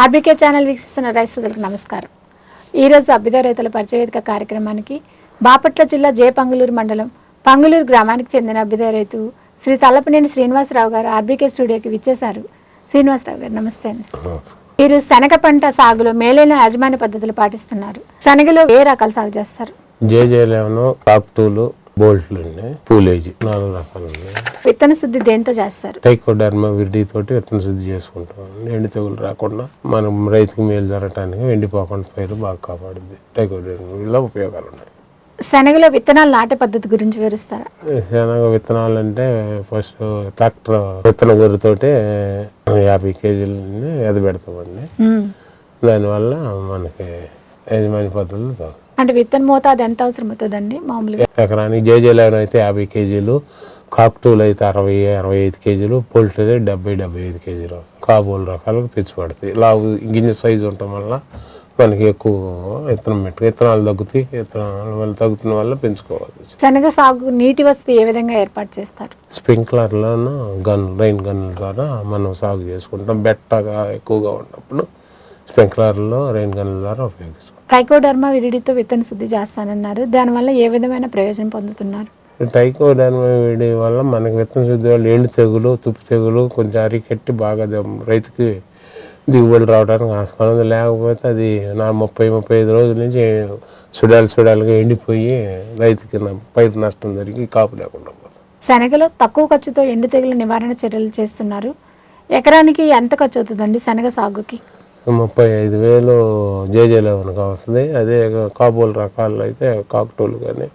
RBK channel వీక్షిస్తున్న రైతులకు నమస్కారం. ఈరోజు అభ్యుదయ రైతుల పరిచయ వేదిక కార్యక్రమానికి బాపట్ల జిల్లా జే పంగులూరు మండలం పంగులూరు గ్రామానికి చెందిన అభ్యుదయ రైతు శ్రీ తలపనేని శ్రీనివాసరావు గారు ఆర్బీకే స్టూడియోకి విచ్చేశారు. శ్రీనివాసరావు గారు నమస్తే అండి. మీరు శనగ పంట సాగులో మేలైన యాజమాన్య పద్ధతులు పాటిస్తున్నారు. శనగలో ఏ రకాలు సాగు చేస్తారు? జేజే లెవెన్ కాక్టూలు బోల్ట్లు అండి పూలేజీ నాలుగు రకాలు ఉన్నాయి విత్తన శుద్ధి దేంతో చేస్తారు? టైకోడర్మా విరిడి తోటి విత్తన శుద్ధి చేసుకుంటాం. ఎండి తెగులు రాకుండా మనం రైతుకి మేలు జరగటానికి ఎండిపోకుండా పైరు బాగా కాపాడుద్ది. టైకోడర్మా ఉపయోగాలు ఉన్నాయి శనగలో విత్తనాలు నాటే పద్ధతి గురించి వివరిస్తారా? శనగ విత్తనాలు అంటే ఫస్ట్ ట్రాక్టర్ విత్తన గురితోటి యాభై కేజీలని ఎద పెడతామండి మ్మ్. దానివల్ల మనకి యజమాని పద్ధతులు. అంటే విత్తన మోతాదు ఎంత అవసరం అవుతుందండి మామూలుగా ఎకరానికి జేజే లెవెన్ అయితే యాభై కేజీలు కాక్టూలు అయితే అరవై అరవై ఐదు కేజీలు పొల్ట్ అయితే డెబ్బై డెబ్బై ఐదు కేజీలు. కాబోలు రకాలకు పిచ్చి పడతాయి లావు గింజ సైజు ఉండటం వల్ల మనకి ఎక్కువ విత్తనం పెట్టు విత్తనాలు తగ్గుతాయి. విత్తనాలు వల్ల తగ్గుతున్న వల్ల పెంచుకోవాలి. శనగ సాగు నీటి వసతి ఏ విధంగా ఏర్పాటు చేస్తారు? స్ప్రింక్లర్లను గన్ రైన్ గన్ల ద్వారా మనం సాగు చేసుకుంటాం. బెట్టగా ఎక్కువగా ఉన్నప్పుడు స్ప్రింక్లర్లో రైన్ గన్ల ద్వారా ఉపయోగిస్తాం. ట్రైకోడర్మా విరిడితో విత్తన శుద్ధి చేస్తానన్నారు. దానివల్ల ఏ విధమైన ప్రయోజనం పొందుతున్నారు? టైకోడర్మా వేడి వల్ల మనకి విత్తన శుద్ధి వల్ల ఎండు తెగులు తుప్పు తెగులు కొంచెం అరికెట్టి బాగా రైతుకి దిగుబడి రావడానికి ఆస్కారం ఉంది. లేకపోతే అది నా ముప్పై ముప్పై ఐదు రోజుల నుంచి సుడాలు సుడాలుగా ఎండిపోయి రైతుకి పైరు నష్టం జరిగి కాపు లేకుండా శనగలో తక్కువ ఖర్చుతో ఎండు తెగులు నివారణ చర్యలు చేస్తున్నారు. ఎకరానికి ఎంత ఖర్చు అవుతుందండి శనగ సాగుకి? ముప్పై ఐదు వేలు జేజే లెవెన్కి వస్తుంది అదే కాబోలు రకాలు అయితే కాక్టోలు కానీ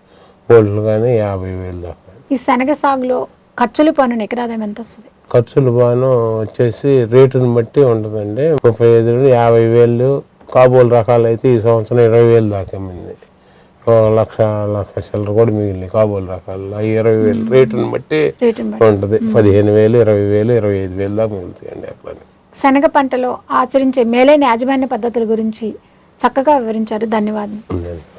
బోల్ట్లు కానీ యాభై వేలు దాకా. ఈ శనగ సాగులో ఖర్చులు పన్ను ఎకరాదాయం ఎంత వస్తుంది ఖర్చులు బాను వచ్చేసి రేటుని బట్టి ఉంటుందండి. ముప్పై ఐదు నుండి యాభై వేలు కాబోలు రకాలు అయితే ఈ సంవత్సరం ఇరవై వేలు దాకా ఓ లక్ష లక్ష చిల్లర కూడా మిగిలినాయి కాబోలు రకాలు ఇరవై వేలు రేటుని బట్టి. ఉంటుంది. పదిహేను వేలు ఇరవై వేలు ఇరవై ఐదు వేలు దాకా మిగులుతాయండి ఎకరానికి. శనగ పంటలో ఆచరించే మేలైన యాజమాన్య పద్ధతుల గురించి చక్కగా వివరించారు. ధన్యవాదాలు.